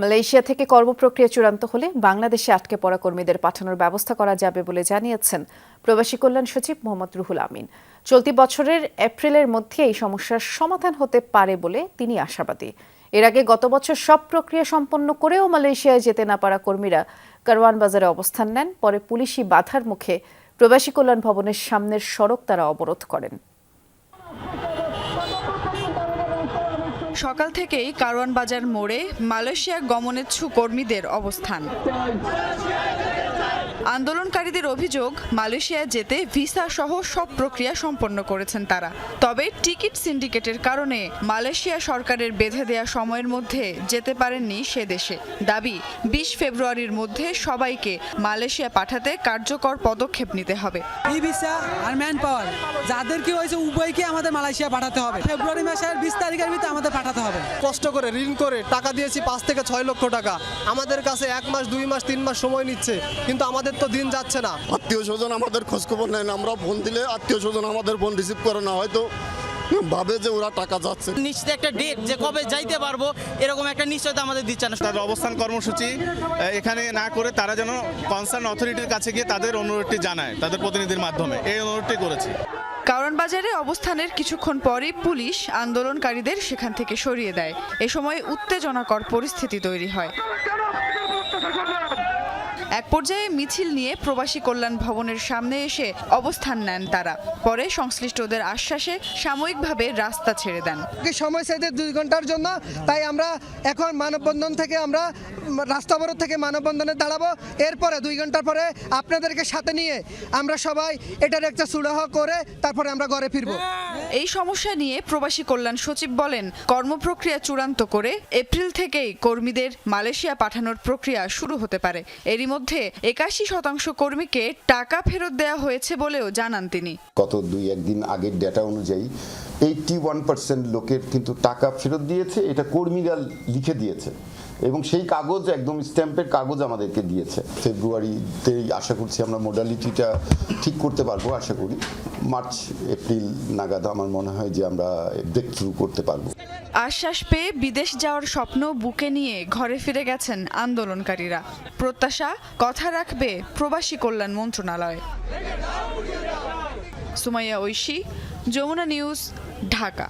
Malaysia থেকে কর্মপ্রক্রিয়া চূড়ান্ত হলে বাংলাদেশে আটকে পড়া কর্মীদের পাঠানোর ব্যবস্থা করা যাবে বলে জানিয়েছেন প্রবাসী কল্যাণ সচিব মোহাম্মদ রুহুল আমিন। চলতি বছরের এপ্রিলের মধ্যে এই সমস্যার সমাধান হতে পারে বলে তিনি আশাবাদী। এর আগে গত বছর সব প্রক্রিয়া সম্পন্ন করেও মালয়েশিয়ায় যেতে না পারা কর্মীরা কারওয়ান বাজারে অবস্থান নেন, পরে পুলিশি বাধার মুখে প্রবাসী কল্যাণ ভবনের সামনের সড়ক তারা অবরোধ করেন। সকাল থেকেই কারওয়ান বাজার মোড়ে মালয়েশিয়া গমনেচ্ছু কর্মীদের অবস্থান। আন্দোলনকারীদের অভিযোগ মালয়েশিয়া যেতে ভিসা সহ সব প্রক্রিয়া সম্পন্ন করেছেন তারা। তবে টিকিট সিন্ডিকেটের কারণে মালয়েশিয়া সরকারের বেঁধে দেয়া সময়ের মধ্যে যেতে পারেননি সে দেশে। দাবি বিশ ফেব্রুয়ারির মধ্যে সবাইকে মালয়েশিয়া পাঠাতে কার্যকর পদক্ষেপ নিতে হবে। ই ভিসা আর ম্যান পাওয়ার যাদের কি হয়েছে উভয়কে আমাদের মালয়েশিয়া পাঠাতে হবে। ফেব্রুয়ারি মাসের বিশ তারিখের ভিতরে আমাদের পাঠাতে হবে। কষ্ট করে ঋণ করে টাকা দিয়েছি পাঁচ থেকে ছয় লক্ষ টাকা। আমাদের কাছে এক মাস দুই মাস তিন মাস সময় নিচ্ছে। কিন্তু আমাদের তো দিন যাচ্ছে না। আত্মীয় স্বজন আমাদের খোঁজখবর নেয় না আমরা ফোন দিলে আত্মীয় স্বজন আমাদের ফোন রিসিভ করে না হয়তো ভাবে যে ওরা টাকা যাচ্ছে। নিশ্চিত একটা ডেট যে কবে যাইতে পারব এরকম একটা নিশ্চয়তা আমাদের দিচ্ছে না। তাদের অবস্থান কর্মসূচি এখানে না করে তারা যেন কনসার্ন অথরিটির কাছে গিয়ে তাদের অনুরোধটি জানায় তাদের প্রতিনিধির মাধ্যমে। এই অনুরোধটি করেছি। কারণ বাজারে অবস্থানের কিছুক্ষণ পরই পুলিশ আন্দোলনকারীদের সেখান থেকে সরিয়ে দেয়। এ সময় উত্তেজনাকর পরিস্থিতি তৈরি হয়। এক পর্যায়ে মিছিল নিয়ে প্রবাসী কল্যাণ ভবনের সামনে এসে অবস্থান নেন তারা। পরে সংশ্লিষ্টদের আশ্বাসে সাময়িকভাবে রাস্তা ছেড়ে দেন। সময় চাইতে? দুই ঘণ্টার জন্য। তাই আমরা এখন মানববন্ধন থেকে আমরা রাস্তা অবরোধ থেকে মানববন্ধনে দাঁড়াবো। এরপরে দুই ঘণ্টার পরে আপনাদেরকে সাথে নিয়ে আমরা সবাই এটার একটা সুরাহ করে তারপরে আমরা ঘরে ফিরবো। এই সমস্যা নিয়ে প্রবাসী কল্যাণ সচিব বলেন কর্মপ্রক্রিয়া চূড়ান্ত করে এপ্রিল থেকেই কর্মীদের মালয়েশিয়া পাঠানোর প্রক্রিয়া শুরু হতে পারে। এরই মধ্যে একাশি শতাংশ কর্মীকে টাকা ফেরত দেওয়া হয়েছে বলেও জানান তিনি। গত দুই একদিন আগের ডেটা অনুযায়ী এইটটি ওয়ান পার্সেন্ট লোকের কিন্তু টাকা ফেরত দিয়েছে এটা কর্মীরা লিখে দিয়েছে। এবং সেই কাগজ একদম স্ট্যাম্পের কাগজ আমাদেরকে দিয়েছে। ফেব্রুয়ারিতেই আশা করছি আমরা মোডালিটিটা ঠিক করতে পারব আশা করি। মার্চ এপ্রিল নাগাদ আমার মনে হয় যে আমরা ব্রেক থ্রু করতে পারব। আশ্বাস পেয়ে বিদেশ যাওয়ার স্বপ্ন বুকে নিয়ে ঘরে ফিরে গেছেন আন্দোলনকারীরা। প্রত্যাশা কথা রাখবে প্রবাসী কল্যাণ মন্ত্রণালয়। সুমাইয়া ঐশী, যমুনা নিউজ, ঢাকা।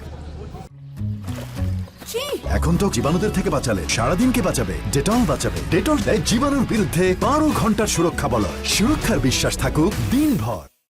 এখন তো জীবাণুদের থেকে বাঁচালে সারাদিনকে বাঁচাবে? ডেটল বাঁচাবে। ডেটল দেয় জীবাণুর বিরুদ্ধে বারো ঘণ্টার সুরক্ষা বলয়। সুরক্ষার বিশ্বাস থাকুক দিনভর।